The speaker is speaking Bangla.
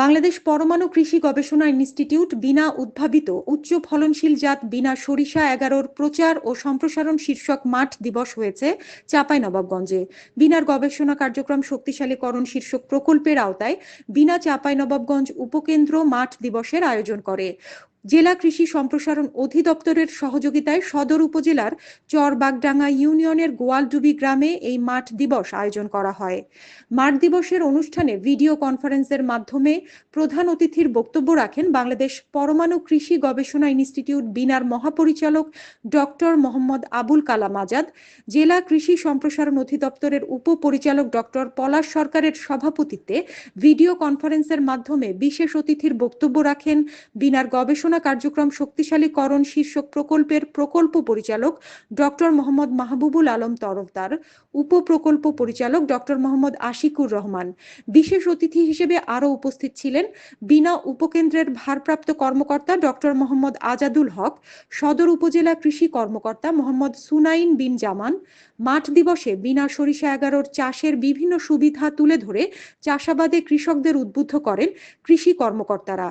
বাংলাদেশ পরমাণু কৃষি গবেষণা ইনস্টিটিউট বিনা উদ্ভাবিত উচ্চ ফলনশীল জাত বিনা সরিষা এগারোর প্রচার ও সম্প্রসারণ শীর্ষক মাঠ দিবস হয়েছে চাপাই নবাবগঞ্জে বিনার গবেষণা কার্যক্রম শক্তিশালীকরণ শীর্ষক প্রকল্পের আওতায় বিনা চাপাই নবাবগঞ্জ উপকেন্দ্র মাঠ দিবসের আয়োজন করে। জেলা কৃষি সম্প্রসারণ অধিদপ্তরের সহযোগিতায় সদর উপজেলার চরবাগডাঙ্গা ইউনিয়নের গোয়ালডুবি গ্রামে এই মাঠ দিবস আয়োজন করা হয়। মাঠ দিবসের অনুষ্ঠানে ভিডিও কনফারেন্সের মাধ্যমে প্রধান অতিথির বক্তব্য রাখেন বাংলাদেশ পরমাণু কৃষি গবেষণা ইনস্টিটিউট বিনার মহাপরিচালক ডক্টর মোহাম্মদ আবুল কালাম আজাদ, জেলা কৃষি সম্প্রসারণ অধিদপ্তরের উপপরিচালক ডক্টর পলাশ সরকারের সভাপতিত্বে ভিডিও কনফারেন্সের মাধ্যমে বিশেষ অতিথির বক্তব্য রাখেন বিনার গবেষণা কার্যক্রম শক্তিশালীকরণ শীর্ষক প্রকল্পের প্রকল্প পরিচালক ডক্টর মোহাম্মদ মাহবুবুল আলম তরফদার, উপপ্রকল্প পরিচালক ডক্টর মোহাম্মদ আশিকুর রহমান। বিশেষ অতিথি হিসেবে আরও উপস্থিত ছিলেন বিনা উপকেন্দ্রের ভারপ্রাপ্ত কর্মকর্তা ডক্টর মোহাম্মদ আজাদুল হক, সদর উপজেলা কৃষি কর্মকর্তা মোহাম্মদ সুনাইন বিন জামান, মাঠ দিবসে বিনা সরিষা এগারোর চাষের বিভিন্ন সুবিধা তুলে ধরে চাষাবাদে কৃষকদের উদ্বুদ্ধ করেন কৃষি কর্মকর্তারা।